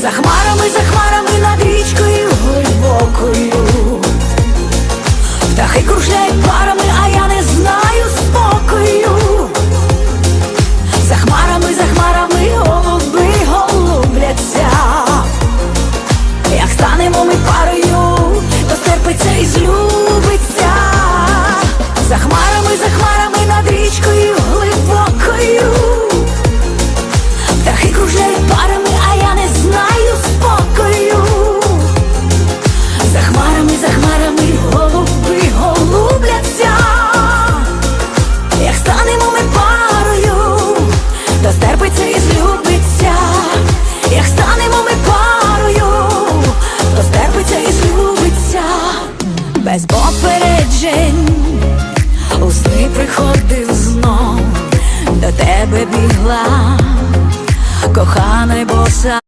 За хмарами, за хмарами над річкою глибокою. Птахи кружляють парами, а я не знаю спокою. За хмарами, за хмарами голуби голубляться. Як станемо ми парою без попереджень, у сни приходив знов, до тебе бігла, кохана й боса.